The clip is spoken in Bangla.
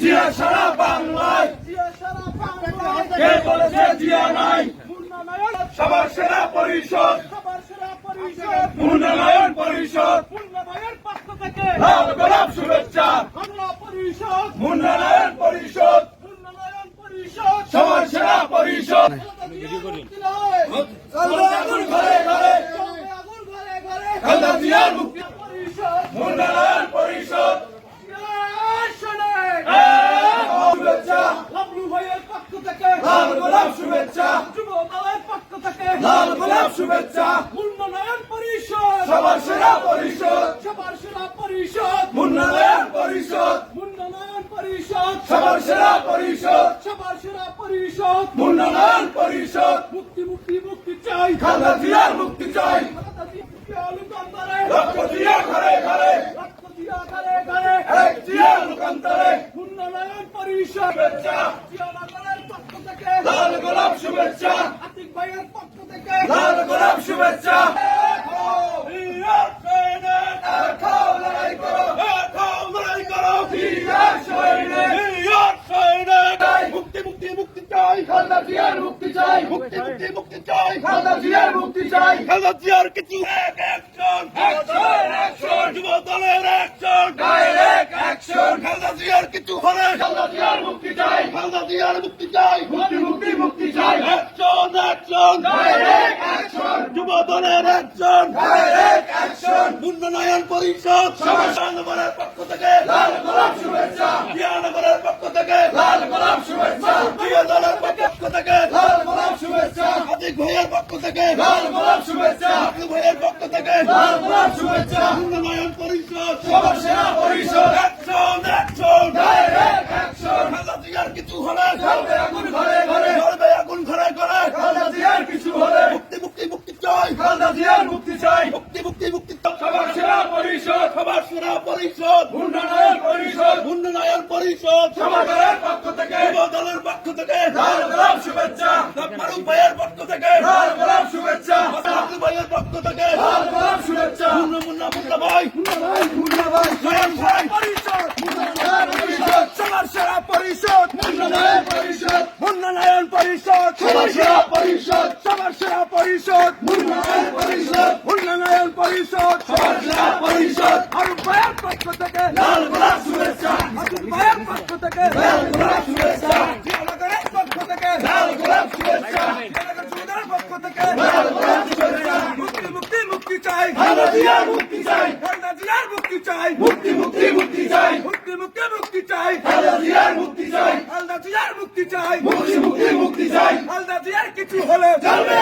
জিয়া সারা বাংলায় কে বলেছে জিয়া নাই সবার সেরা পরিষদ। উন্নয়ন পরিষদ লাল গোলাপ শুভেচ্ছা উন্নয়ন পরিষদ। সবার সেরা পরিষদ। ঘরে খালদা জিয়ার মুক্তি উন্নয়ন পরিষদ। এক হও শুভেচ্ছা লাল গোলাপ শুভেচ্ছা। লাল গোলাপ শুভেচ্ছা। উন্নয়ন পরিষদ। সবার সেরা পরিষদ। সবার সেরা পরিষদ। উন্নয়ন পরিষদ। উন্নয়ন পরিষদ। সবার সেরা পরিষদ। সবার সেরা পরিষদ। উন্নয়ন পরিষদ। মুক্তি মুক্তি মুক্তি চাই। খালদা জিয়ার মুক্তি চাই। রক্ত দিয়া ঘরে ঘরে রক্ত দিয়া ঘরে ঘরে এক জিয়া লোকান্তরে উন্নয়ন পরিষদ শুভেচ্ছা জিয়ানগরের পক্ষ থেকে লাল গোলাপ শুভেচ্ছা আতিক ভাইয়ের পক্ষ থেকে লাল গোলাপ শুভেচ্ছা এক হও, জিয়ার সৈনিক। এক হও, লড়াই করো। এক হও, লড়াই করো। জিয়ার সৈনিক। জিয়ার সৈনিক। মুক্তি মুক্তি মুক্তি চাই খালদা জিয়ার মুক্তি চাই মুক্তি মুক্তি মুক্তি চাই। খালদা জিয়ার মুক্তি চাই। খালদা জিয়ার কিছু অ্যাকশন অ্যাকশন অ্যাকশন যুব দলের অ্যাকশন ডাইরেক্ট অ্যাকশন খালদা জিয়ার কিছু হলে খালদা জিয়ার মুক্তি চাই। খালদা জিয়ার মুক্তি চাই। মুক্তি মুক্তি মুক্তি চাই। অ্যাকশন অ্যাকশন ডাইরেক্ট অ্যাকশন যুব দলের অ্যাকশন ডাইরেক্ট অ্যাকশন উন্নয়ন পরিষদ। সমাজনগরের পক্ষ থেকে। লাল গোলাপ শুভেচ্ছা। জিয়ানগরের পক্ষ থেকে। লাল গোলাপ শুভেচ্ছা। দলের পক্ষ থেকে লাল গোলাপ শুভেচ্ছা আতিক ভাইয়ের পক্ষ থেকে লাল গোলাপ শুভেচ্ছা। আতিক ভাইয়ের পক্ষ থেকে লাল গোলাপ শুভেচ্ছা। উন্নয়ন পরিষদ। সবার সেরা পরিষদ। Action action direct action Khaleda জিয়ার কিছু হলে জ্বলবে আগুন ঘরে ঘরে। জ্বলবে আগুন ঘরে ঘরে। খালদা জিয়ার কিছু হলে। মুক্তি মুক্তি মুক্তি চাই। খালদা জিয়ার মুক্তি চাই। মুক্তি মুক্তি মুক্তি। সবার সেরা পরিষদ। সবার সেরা পরিষদ। উন্নয়ন পরিষদ। উন্নয়ন পরিষদ। সমাজের পক্ষ থেকে। যুব দলের পক্ষ থেকে। লাল গোলাপ শুভেচ্ছা। ফারুক ভাইয়ের পক্ষ থেকে। লাল গোলাপ শুভেচ্ছা ফারুক ভাইয়ের পক্ষ থেকে শুভেচ্ছা। মুন্না মুন্না মুন্না ভাই মুন্না ভাই মুন্না ভাই নয়ন ভাই পরিষদ। সবার সেরা পরিষদ। উন্নয়ন পরিষদ। উন্নয়ন পরিষদ। সবার সেরা পরিষদ। সবার সেরা পরিষদ। উন্নয়ন পরিষদ। সবার সেরা পরিষদ। ফারুক ভাইয়ের পক্ষ থেকে। লাল গোলাপ শুভেচ্ছা। ভাইয়ের পক্ষ থেকে লাল গোলাপ শুভেচ্ছা জিয়ানগরের পক্ষ থেকে লাল গোলাপ শুভেচ্ছা জিয়ানগর সুবিধার পক্ষ থেকে লাল গোলাপ শুভেচ্ছা মুক্তি মুক্তি মুক্তি চাই খালদা জিয়ার মুক্তি চাই। খালেদা জিয়ার মুক্তি চাই। মুক্তি মুক্তি মুক্তি চাই। মুক্তি মুক্তি মুক্তি চাই। খালেদা জিয়ার মুক্তি চাই। খালেদা জিয়ার মুক্তি চাই। মুক্তি মুক্তি মুক্তি চাই। খালেদা জিয়ার কিছু হলে চলবে